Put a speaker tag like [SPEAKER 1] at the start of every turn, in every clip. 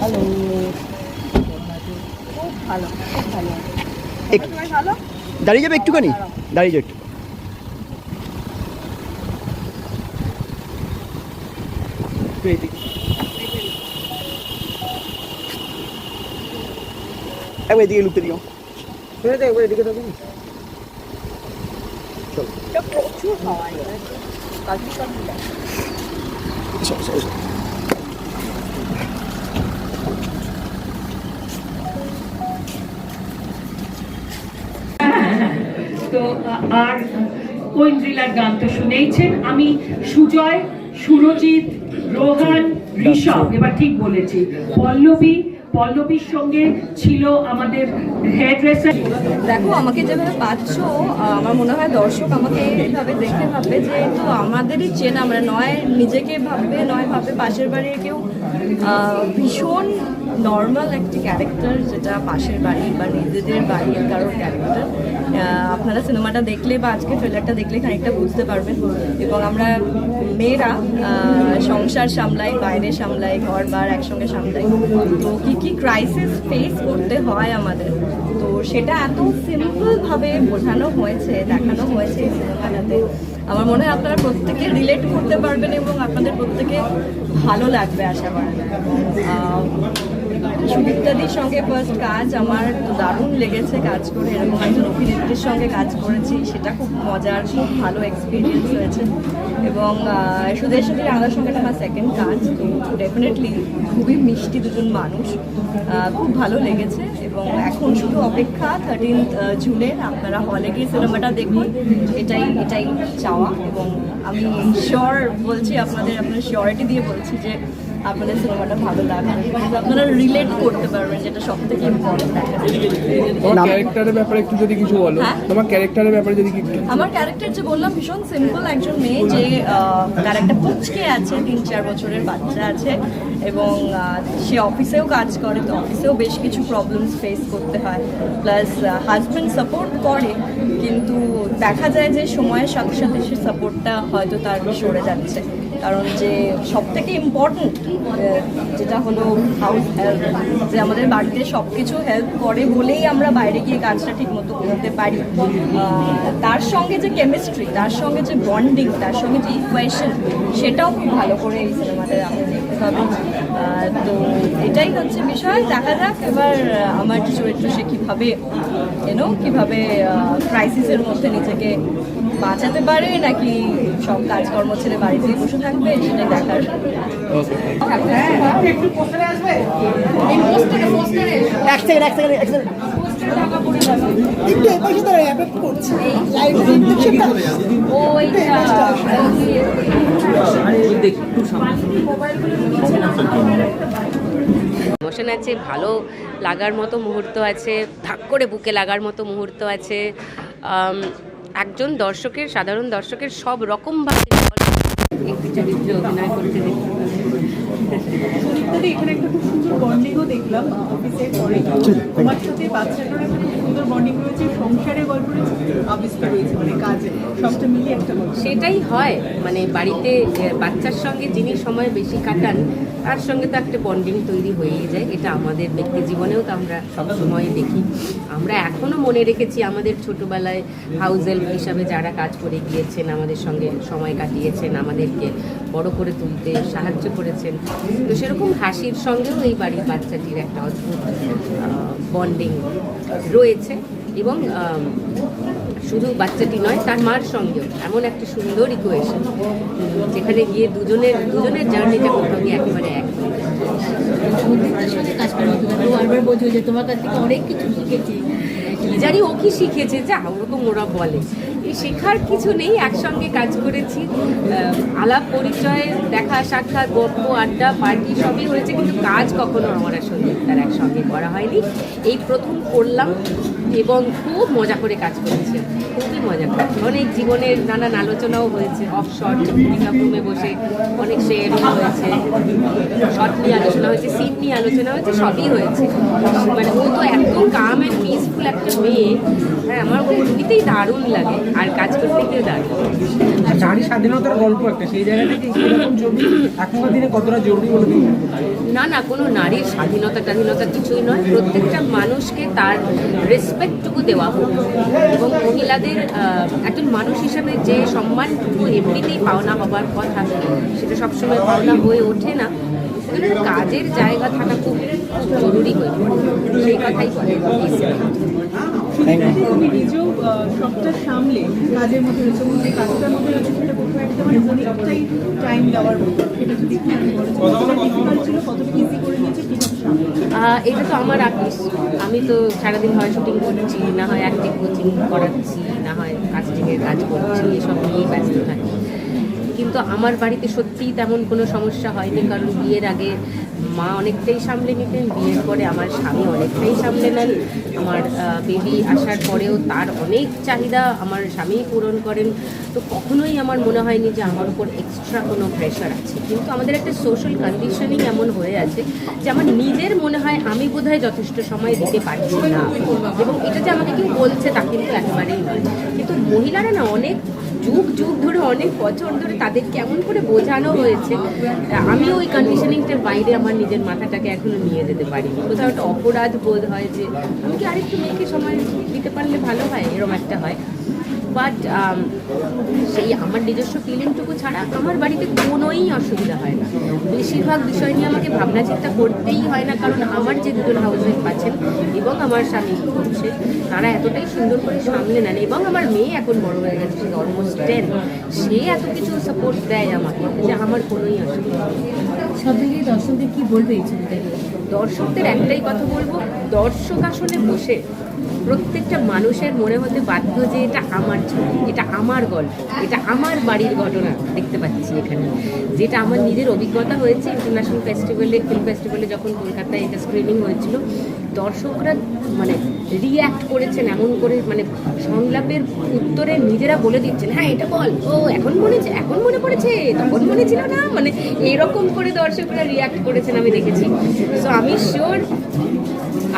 [SPEAKER 1] Hello খুব ভালো। খুব ভালো ভালো
[SPEAKER 2] দাঁড়িয়ে যাবে একটুখানি? দাঁড়িয়ে যাবে একটু। একবার এদিকে লুকতে দিও। একবার এদিকে থাকুন চলো
[SPEAKER 1] প্রচুর কাজু কাজু
[SPEAKER 2] চলো চলো চলো।
[SPEAKER 3] তো আর ঐন্দ্রিলার গান তো শুনেইছেন? আমি সুজয় সুরজিৎ রোহান ঋষভ এবার ঠিক বলেছি। পল্লবী পল্লবীর সঙ্গে ছিল আমাদের হেয়ার ড্রেসার
[SPEAKER 4] দেখো আমাকে যেভাবে পাচ্ছ আমার মনে হয় দর্শক আমাকে এইভাবে দেখে ভাববে যে তো আমাদেরই চেনা আমরা নয় নিজেকে ভাববে নয় ভাববে পাশের বাড়ির কেউ ভীষণ নর্মাল একটি ক্যারেক্টার যেটা পাশের বাড়ি বা নিজেদের বাড়ির কারোর ক্যারেক্টার আপনারা সিনেমাটা দেখলে বা আজকে ট্রেলারটা দেখলে খানিকটা বুঝতে পারবেন। এবং আমরা মেয়েরা সংসার সামলাই, বাইরে সামলাই ঘর বার একসঙ্গে সামলাই। তো কী কী ক্রাইসিস ফেস করতে হয় আমাদের? তো সেটা এত সিম্পলভাবে বোঝানো হয়েছে, দেখানো হয়েছে এই সিনেমাটাতে। আমার মনে হয় আপনারা প্রত্যেকে রিলেট করতে পারবেন এবং আপনাদের ভালো লাগবে আশা করা। যায় সুদীপ্তাদির সঙ্গে ফার্স্ট কাজ আমার দারুণ লেগেছে কাজ করে, এরকম একজন অভিনেত্রীর সঙ্গে কাজ করেছি, সেটা খুব মজার, খুব ভালো এক্সপিরিয়েন্স হয়েছে। এবং সুদের সাথে সঙ্গে আমার সেকেন্ড কাজ, তো ডেফিনেটলি খুবই মিষ্টি দুজন মানুষ। খুব ভালো লেগেছে এবং এখন শুধু অপেক্ষা থার্টিন জুনের আপনারা হলে গিয়ে সিনেমাটা দেখুন। এটাই এটাই চাওয়া। এবং আমি শিওর বলছি আপনাদের, আপনার শিওরিটি দিয়ে বলছি যে আপনাদের সিনেমাটা ভালো লাগবে। আপনারা রিলেট করতে পারবেন যেটা সব থেকে ইম্পর্টেন্ট
[SPEAKER 5] তোমার ক্যারেক্টারের ব্যাপারে একটু যদি কিছু বলো।
[SPEAKER 4] হ্যাঁ?
[SPEAKER 5] তোমার ক্যারেক্টারের ব্যাপারে যদি কি একটু
[SPEAKER 4] আমার ক্যারেক্টার যে বললাম ভীষণ সিম্পল একজন মেয়ে যে তার একটা পুচকে আছে তিন চার বছরের বাচ্চা আছে এবং সে অফিসেও কাজ করে তো অফিসেও বেশ কিছু প্রবলেমস ফেস করতে হয়। প্লাস হাজব্যান্ড সাপোর্ট করে কিন্তু দেখা যায় যে সময়ের সাথে সাথে সে সাপোর্টটা হয়তো তার সরে যাচ্ছে। কারণ যে সব থেকে ইম্পর্ট্যান্ট যেটা হলো হাউস হেল্প যে আমাদের বাড়িতে সব কিছু হেল্প করে বলেই আমরা বাইরে গিয়ে কাজটা ঠিক মতো করতে পারি। তার সঙ্গে যে কেমিস্ট্রি তার সঙ্গে যে বন্ডিং তার সঙ্গে যে ইকুয়েশন সেটাও খুব ভালো করে এই সিনেমাতে আমি দেখতে পাবেন তো এটাই হচ্ছে বিষয়। দেখা যাক এবার আমার চরিত্র সে কীভাবে এনো কীভাবে ক্রাইসিসের মধ্যে নিজেকে বাঁচাতে পারে নাকি সব কাজকর্ম ছেড়ে বাড়িতেই বসে থাকবে সেটা দেখার।
[SPEAKER 2] এক সেকেন্ড এক সেকেন্ড এক সেকেন্ড
[SPEAKER 1] একটু
[SPEAKER 6] ইমোশন আছে। ভালো লাগার মতো মুহূর্ত আছে ধাক করে বুকে লাগার মতো মুহূর্ত আছে। একজন দর্শকের সাধারণ দর্শকের সব রকমভাবে একটি চরিত্রে অভিনয় করতে।
[SPEAKER 7] সুদীপ্তাদি এখানে একটা খুব সুন্দর বন্ডিংও দেখলাম অফিসের পরে। তোমার সাথে বাচ্চাটার সুন্দর বন্ডিং রয়েছে সংসারের গল্প রয়েছে রয়েছে মানে কাজে, সবটা মিলিয়ে একটা গল্প।
[SPEAKER 6] সেটাই হয় মানে বাড়িতে বাচ্চার সঙ্গে যিনি সময় বেশি কাটান, তার সঙ্গে তো একটা বন্ডিং তৈরি হয়েই যায়, এটা আমাদের ব্যক্তি জীবনেও তো আমরা সবসময় দেখি। আমরা এখনও মনে রেখেছি, আমাদের ছোটবেলায় হাউস হেল্প হিসাবে যারা কাজ করে গিয়েছেন, আমাদের সঙ্গে সময় কাটিয়েছেন, আমাদেরকে বড় করে তুলতে সাহায্য করেছেন। তো সেরকম হাসির সঙ্গেও এই বাড়ির বাচ্চাটির একটা অদ্ভুত বন্ডিং রয়েছে। এবং শুধু বাচ্চাটি নয় তার মার সঙ্গেও। এমন একটা সুন্দর ইকুয়েশন যেখানে গিয়ে দুজনের দুজনের জার্নিটা কোথাও গিয়ে একেবারে এক।
[SPEAKER 8] কাজ বারবার বোঝো যে তোমার কাছ থেকে অনেক কিছু শিখেছি।
[SPEAKER 6] জানি ও কি শিখেছে যা ওরকম ওরা বলে। শেখার কিছু নেই একসঙ্গে কাজ করেছি। আলাপ পরিচয় দেখা সাক্ষাৎ গল্প আড্ডা পার্টি সবই হয়েছে কিন্তু কাজ কখনো আমার আর সন্দীপ্তার একসঙ্গে করা হয়নি। এই প্রথম করলাম এবং খুব মজা করে কাজ করেছে। খুবই মজা করেছি। অনেক জীবনের নানান আলোচনাও হয়েছে। অফ শট মেকআপ রুমে বসে অনেক শেয়ারিং হয়েছে। শর্ট নিয়ে আলোচনা হয়েছে সিন নিয়ে আলোচনা হয়েছে, সবই হয়েছে। মানে ও তো এত কাম অ্যান্ড পিসফুল একটা মেয়ে। হ্যাঁ আমার ওকে এমনিতেই দারুণ লাগে। আর কাজ করতে গিয়ে দারুণ
[SPEAKER 2] নারী স্বাধীনতার গল্প একটা, সেই জায়গা থেকে এখনকার দিনে কতটা জরুরি বলে করো?
[SPEAKER 6] না না কোনো নারীর স্বাধীনতা টাধীনতা কিছুই নয়। প্রত্যেকটা মানুষকে তার রেসপেক্টটুকু দেওয়া হোক। এবং মহিলাদের একজন মানুষ হিসেবে যে সম্মানটুকু এমনিতেই পাওনা হবার কথা সেটা সবসময় পাওনা হয়ে ওঠে না। কাজের জায়গা থাকা খুব জরুরি হয়ে পড়ে। সেই কথাই বলে।
[SPEAKER 7] তুমি নিজেও সবটা সামলে কাজের মধ্যে রয়েছে এবং যে কাজটার মধ্যে রয়েছে সেটা কোথাও একটা অনেকটাই টাইম দেওয়ার মতো। সেটা যদি একটু বলো ডিফিকাল্ট
[SPEAKER 6] এটা তো আমার আপিস আমি তো সারাদিন হয় শুটিং করছি, না হয় অ্যাক্টিং কোচিং করাচ্ছি, না হয় কাস্টিংয়ের কাজ করছি, এসব নিয়েই ব্যস্ত থাকি। কিন্তু আমার বাড়িতে সত্যিই তেমন কোনো সমস্যা হয়নি, কারণ বিয়ের আগে মা অনেকটাই সামলে নিতেন, বিয়ের পরে আমার স্বামী অনেকটাই সামলে নেন। আমার বেবি আসার পরেও তার অনেক চাহিদা আমার স্বামী পূরণ করেন। তো কখনোই আমার মনে হয়নি যে আমার উপর এক্সট্রা কোনো প্রেশার আছে। কিন্তু আমাদের একটা সোশ্যাল কন্ডিশনিং এমন হয়ে আছে যে আমার নিজের মনে হয় আমি বোধহয় যথেষ্ট সময় দিতে পারছি না। এবং এটা যে আমাকে কেউ বলছে তা কিন্তু একেবারেই নয়। কিন্তু মহিলারা না অনেক যুগ যুগ ধরে, অনেক বছর ধরে তাদের কেমন করে বোঝানো হয়েছে। আমি ওই কন্ডিশনিংটার বাইরে আমার নিজের মাথাটাকে এখনও নিয়ে যেতে পারিনি। কোথাও একটা অপরাধ বোধ হয় যে আমি কি আরেকটু মেয়েকে সময় দিতে পারলে ভালো হয়? এরকম একটা হয়। বাট সেই আমার নিজস্ব ফিলিংটুকু ছাড়া আমার বাড়িতে কোনোই অসুবিধা হয় না। বেশিরভাগ বিষয় নিয়ে আমাকে ভাবনা চিন্তা করতেই হয় না কারণ আমার যে দুজন হাউসওয়াইফ আছেন এবং আমার স্বামী করছে তারা এতটাই সুন্দর করে সামলে নেন এবং আমার মেয়ে এখন বড় হয়ে গেছে সে অলমোস্ট টেন সে এত কিছু সাপোর্ট দেয় আমাকে যে আমার কোনোই অসুবিধা
[SPEAKER 8] সব মিলিয়ে দর্শকদের কি বলবে এই ছবিটাকে?
[SPEAKER 6] দর্শকদের একটাই কথা বলব দর্শক আসনে বসে প্রত্যেকটা মানুষের মনে হতে বাধ্য যে এটা আমার ছবি, এটা আমার গল্প, এটা আমার বাড়ির ঘটনা দেখতে পাচ্ছি এখানে। যেটা আমার নিজের অভিজ্ঞতা হয়েছে ইন্টারন্যাশনাল ফেস্টিভ্যালে ফিল্ম ফেস্টিভ্যালে যখন কলকাতায় এটা স্ক্রিনিং হয়েছিল, দর্শকরা মানে রিয়্যাক্ট করেছেন এমন করে মানে সংলাপের উত্তরে নিজেরা বলে দিচ্ছেন হ্যাঁ এটা বল। ও, এখন মনে এখন মনে পড়েছে, তখন মনে ছিল না? মানে এরকম করে দর্শকরা রিয়্যাক্ট করেছেন আমি দেখেছি। সো আমি শিওর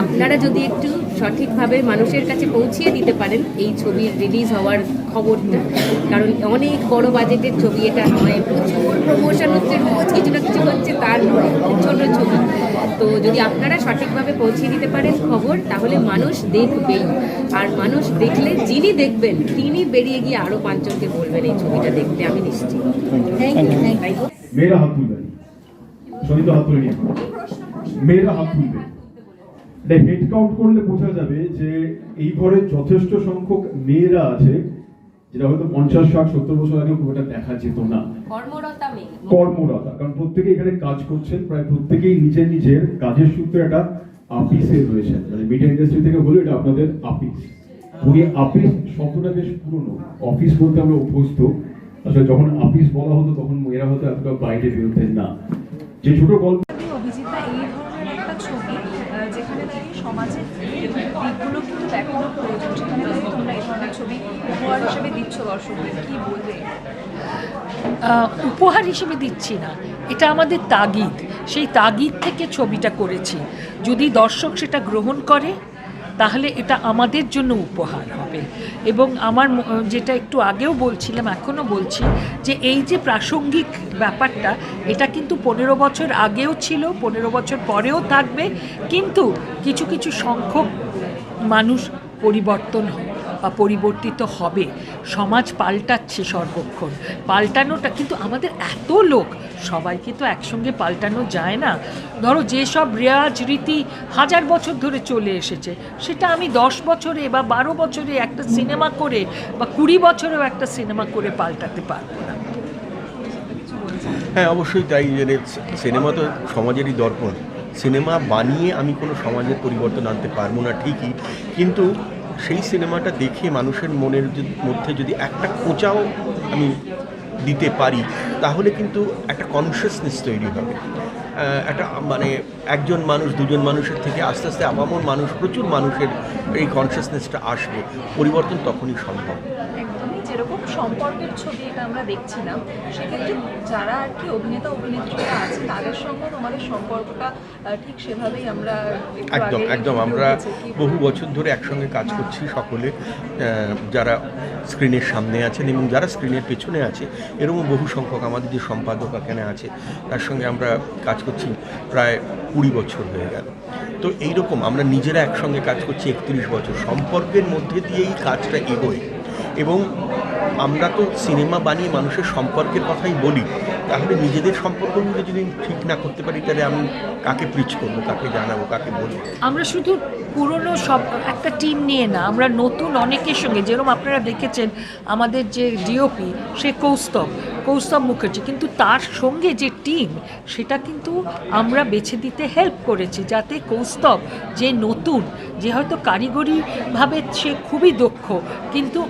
[SPEAKER 6] আপনারা যদি একটু সঠিকভাবে মানুষের কাছে পৌঁছিয়ে দিতে পারেন এই ছবির রিলিজ হওয়ার খবরটা কারণ অনেক বড় বাজেটের ছবি এটা নয় প্রচুর প্রমোশন হচ্ছে রোজ কিছু না কিছু হচ্ছে তার নয় ছোট ছবি। তো যদি আপনারা সঠিকভাবে পৌঁছিয়ে দিতে পারেন খবর তাহলে মানুষ দেখবেই। আর মানুষ দেখলে যিনি দেখবেন তিনি বেরিয়ে গিয়ে আরও পাঁচজনকে বলবেন এই ছবিটা দেখতে আমি নিশ্চিত।
[SPEAKER 8] থ্যাংক ইউ থ্যাংক ইউ
[SPEAKER 9] মেয়েরা হাত তুলবেন হাত তুলবে। হেড কাউন্ট করলে বোঝা যাবে যে এই ঘরে যথেষ্ট সংখ্যক মেয়েরা আছে যেটা হয়তো পঞ্চাশ ষাট সত্তর বছর আগে খুব একটা দেখা যেত না।
[SPEAKER 6] কর্মরতা
[SPEAKER 9] কারণ প্রত্যেকে এখানে কাজ করছেন প্রায় প্রত্যেকেই নিজের নিজের কাজের সূত্রে একটা আপিসে রয়েছেন। মানে মিডিয়া ইন্ডাস্ট্রি থেকে বলে এটা আপনাদের আপিস। উনি আপিস শব্দটা বেশ পুরনো। অফিস বলতে আমরা অভ্যস্ত। আসলে যখন আপিস বলা হতো তখন মেয়েরা হয়তো এতটা বাইরে বেরোতেন না। যে ছোট গল্প
[SPEAKER 10] অভিজিৎরা এই ধরনের একটা ছবি আহ, যেখানে দাঁড়িয়ে সমাজের দিকগুলো কিন্তু দেখানো প্রয়োজন। সেখানে দাঁড়িয়ে তোমরা এই ধরনের ছবি উপহার হিসেবে দিচ্ছ দর্শকদের। কি বলবে?
[SPEAKER 3] উপহার হিসেবে দিচ্ছি না। এটা আমাদের তাগিদ। সেই তাগিদ থেকে ছবিটা করেছি। যদি দর্শক সেটা গ্রহণ করে, তাহলে এটা আমাদের জন্য উপহার হবে। এবং আমার যেটা একটু আগেও বলছিলাম, এখনও বলছি যে এই যে প্রাসঙ্গিক ব্যাপারটা, এটা কিন্তু পনেরো বছর আগেও ছিল, পনেরো বছর পরেও থাকবে। কিন্তু কিছু কিছু সংখ্যক মানুষ পরিবর্তন বা পরিবর্তিত হবে। সমাজ পাল্টাচ্ছে সর্বক্ষণ। পাল্টানোটা কিন্তু আমাদের এত লোক, সবাইকে তো একসঙ্গে পাল্টানো যায় না। ধরো যেসব রেওয়াজ রীতি হাজার বছর ধরে চলে এসেছে, সেটা আমি দশ বছরে বা বারো বছরে একটা সিনেমা করে বা কুড়ি বছরেও একটা সিনেমা করে পাল্টাতে পারব না।
[SPEAKER 11] হ্যাঁ অবশ্যই তাই সিনেমা তো সমাজেরই দর্পণ। সিনেমা বানিয়ে আমি কোনো সমাজের পরিবর্তন আনতে পারব না, ঠিকই। কিন্তু সেই সিনেমাটা দেখে মানুষের মনের মধ্যে যদি একটা খোঁচাও আমি দিতে পারি, তাহলে কিন্তু একটা কনসিয়াসনেস তৈরি হবে। একটা মানে একজন মানুষ, দুজন মানুষের থেকে আস্তে আস্তে আপামর মানুষ, প্রচুর মানুষের এই কনসিয়াসনেসটা আসবে। পরিবর্তন তখনই সম্ভব।
[SPEAKER 10] যেরকম সম্পর্কের ছবি এটা আমরা দেখছিলাম সেক্ষেত্রে যারা আর কি অভিনেতা অভিনেত্রীরা আছে তাদের সঙ্গে তোমাদের সম্পর্কটা ঠিক সেভাবেই আমরা
[SPEAKER 11] একদম একদম। আমরা বহু বছর ধরে একসঙ্গে কাজ করছি সকলে যারা স্ক্রিনের সামনে আছেন এবং যারা স্ক্রিনের পেছনে আছে এরকম বহু সংখ্যক আমাদের যে সম্পাদক এখানে আছে তার সঙ্গে আমরা কাজ করছি প্রায় কুড়ি বছর হয়ে গেল। তো এইরকম আমরা নিজেরা একসঙ্গে কাজ করছি একত্রিশ বছর। সম্পর্কের মধ্যে দিয়েই কাজটা এগোয় এবং আমরা তো সিনেমা বানিয়ে মানুষের সম্পর্কের কথাই বলি, তাহলে নিজেদের সম্পর্কগুলো যদি ঠিক না করতে পারি, তাহলে আমি কাকে প্রিচ করব, কাকে জানাব, কাকে বলব?
[SPEAKER 3] আমরা শুধু পুরনো সব, একটা টিম নিয়ে না, আমরা নতুন অনেকের সঙ্গে, যেরকম আপনারা দেখেছেন আমাদের যে ডিওপি সে কৌস্তব কৌস্তব মুখার্জি, কিন্তু তার সঙ্গে যে টিম সেটা কিন্তু আমরা বেছে দিতে হেল্প করেছি, যাতে কৌস্তব যে নতুন, যে হয়তো কারিগরিভাবে সে খুবই দক্ষ, কিন্তু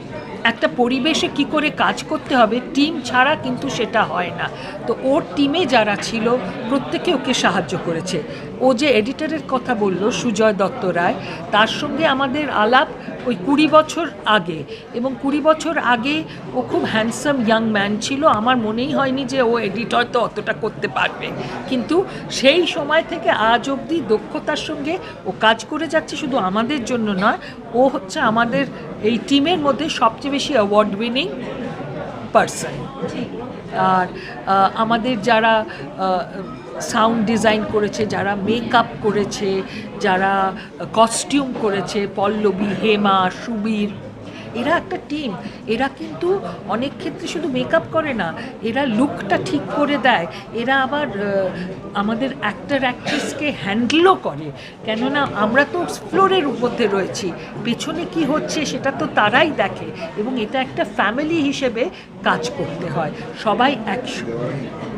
[SPEAKER 3] একটা পরিবেশে কি করে কাজ করতে হবে, টিম ছাড়া কিন্তু সেটা হয় না। তো ওর টিমে যারা ছিল, প্রত্যেকে ওকে সাহায্য করেছে। ও যে এডিটরের কথা বলল সুজয় দত্ত রায় তার সঙ্গে আমাদের আলাপ ওই কুড়ি বছর আগে। এবং কুড়ি বছর আগে ও খুব হ্যান্ডসাম ইয়াং ম্যান ছিল। আমার মনেই হয়নি যে ও এডিট হয়তো অতটা করতে পারবে। কিন্তু সেই সময় থেকে আজ অবধি দক্ষতার সঙ্গে ও কাজ করে যাচ্ছে শুধু আমাদের জন্য নয় ও হচ্ছে আমাদের এই টিমের মধ্যে সবচেয়ে বেশি অ্যাওয়ার্ড উইনিং পার্সন আর আমাদের যারা সাউন্ড ডিজাইন করেছে, যারা মেকআপ করেছে, যারা কস্টিউম করেছে, পল্লবী, হেমা, সুবীর, এরা একটা টিম। এরা কিন্তু অনেক ক্ষেত্রে শুধু মেকআপ করে না, এরা লুকটা ঠিক করে দেয়। এরা আবার আমাদের অ্যাক্টার অ্যাক্ট্রেসকে হ্যান্ডেলও করে। কেননা আমরা তো ফ্লোরের মধ্যে রয়েছি। পেছনে কি হচ্ছে সেটা তো তারাই দেখে। এবং এটা একটা ফ্যামিলি হিসেবে কাজ করতে হয়। সবাই একসঙ্গে।